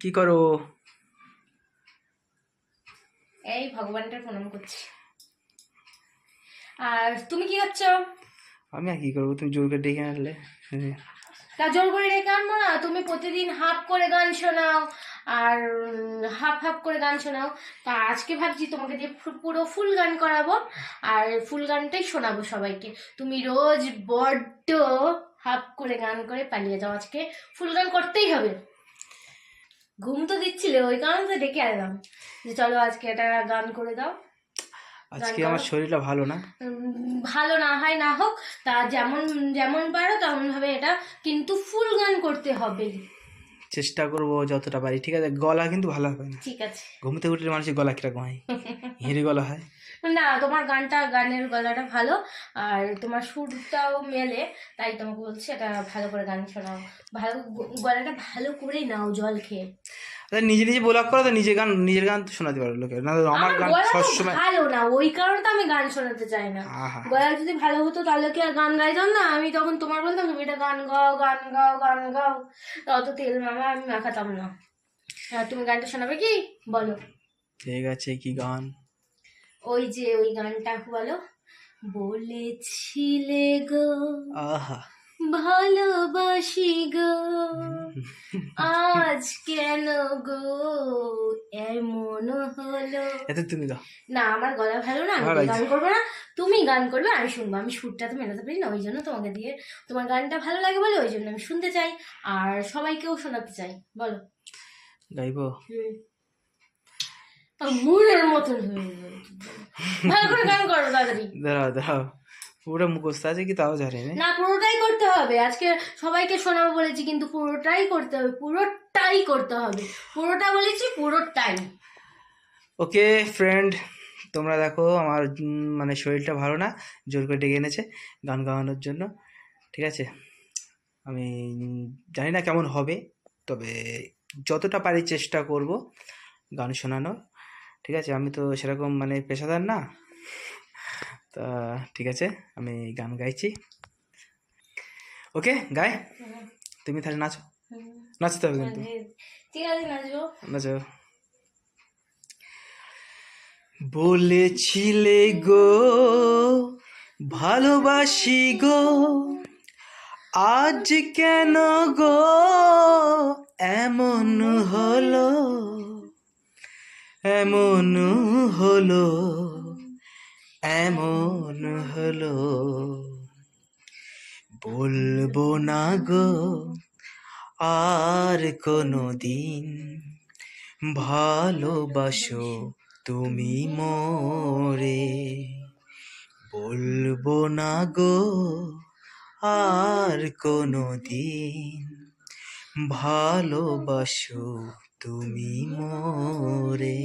কি করো? এই ভগবানটার প্রণাম করছি। আর তুমি কি করছ? আমি আর কি করব? তুমি জোর করে ডেকে আনলে। তা জোর করে রেখে আনব না তুমি প্রতিদিন হাফ করে গান শোনাও আর হাফ হাফ করে গান শোনাও। তা আজকে ভাবছি তোমাকে দিয়ে পুরো ফুল গান করাবো আর ফুল গানটাই শোনাবো সবাইকে। তুমি রোজ বড্ড হাফ করে গান করে পালিয়ে যাও আজকে। ফুল গান করতেই হবে। ঘুম তো দিচ্ছিলে ওই কারণে তো ডেকে আনলাম। যে চলো আজকে একটা গান করে দাও। আজকে আমার শরীরটা ভালো না? ভালো না হয় না হোক তা যেমন যেমন পারো তেমন ভাবে এটা কিন্তু ফুল গান করতে হবে। চেষ্টা করব যতটা পারি। ঠিক আছে গলা কিন্তু ভালো হবে না। ঠিক আছে। ঘুমতে উঠলে মানুষের গলা কীরকম হয়? হেঁড়ে গলা হয়? না তোমার গানটা গানের গলাটা ভালো আর তোমার সুরটাও মেলে তাই তোমাকে বলছি এটা ভালো করে গান শোনাও। ভালো গলাটা ভালো করেই নাও জল খেয়ে। নিজে নিজে ব্লগ করো তো নিজে গান নিজের গান তো শোনাতে পারো লোকে। না আমার গান সবসময় ভালো না ওই কারণে তো আমি গান শোনাতে চাই না। গলা যদি ভালো হতো তাহলে কি আর গান গাইতাম না? আমি তখন তোমার বলতাম তুমি এটা গান গাও গান গাও গান গাও। অত তেল মামা আমি মাখাতাম না। আর তুমি গানটা শোনাবে কি? বলো। ঠিক আছে কি গান? ওই যে ওই গানটা বলো। বলেছিলে গো। আহা। ভালোবাসি গো। আজ কেন গো? এমন হলো। এত তুমি গাও না আমার গলা ভালো না আমি গান করব না। তুমি গান করবে আমি শুনব। আমি সুরটা তো মেলাতে পারি না ওই জন্য তোমাকে দিয়ে তোমার গানটা ভালো লাগে বলে ওই জন্য আমি শুনতে চাই আর সবাইকেও শোনাতে চাই। বলো। গাইবো। মুড়ের মতন হয়ে। ভালো করে গান করো তাড়াতাড়ি। দাঁড়াও দাঁড়াও। পুরো মুখস্থ আছে কি তাও জানি না। না পুরোটাই করতে হবে। আজকে সবাইকে শোনাবো বলেছি কিন্তু পুরোটাই করতে হবে পুরোটাই করতে হবে। পুরোটা বলেছি পুরোটাই। ওকে ফ্রেন্ড তোমরা দেখো আমার মানে শরীরটা ভালো না জোর করে ডেকে এনেছে গান গাওয়ানোর জন্য। ঠিক আছে? আমি জানি না কেমন হবে তবে যতটা পারি চেষ্টা করব গান শোনানোর। ঠিক আছে? আমি তো সেরকম মানে পেশাদার না। তা ঠিক আছে, আমি গান গাইছি। ওকে, গাই? তুমি তাহলে নাচো। নাচতে হবে কিন্তু। নাচবো নাচো। বলেছিলে গো, ভালোবাসি গো, আজ কেন গো এমন হলো? এমন হলো? এমন হলো। বলব না গো, আর কোনো দিন ভালোবাসো তুমি মোরে। বলব না গো, আর কোনো দিন ভালোবাসো তুমি মোরে।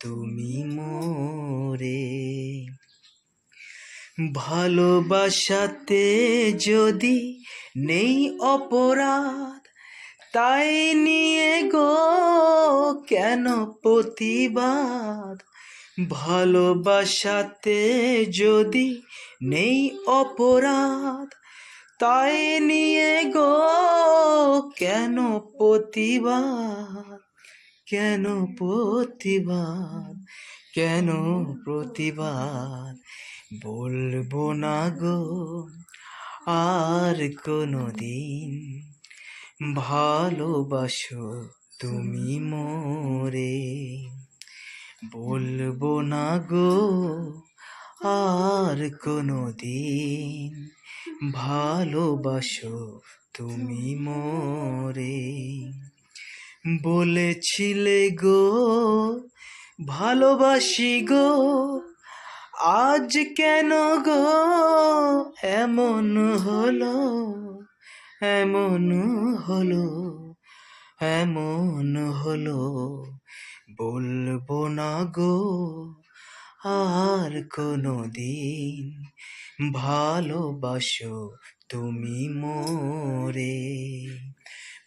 তুমি মোরে ভালোবাসাতে যদি নেই অপরাধ, তাই নিয়ে গো কেন প্রতিবাদ? ভালোবাসাতে যদি নেই অপরাধ, তাই নিয়ে গো কেন প্রতিবাদ? কেন প্রতিবাদ? কেন প্রতিবাদ? বলব না গো, আর কোনো দিন ভালোবাসো তুমি মোরে। বলব না গো, আর কোনো দিন ভালোবাসো তুমি মোরে। বলেছিলে গো, ভালোবাসি গো, আজ কেন গো এমন হলো এমন হলো এমন হলো, বলব না গো, আর কোনো দিন ভালোবাসো তুমি মোরে।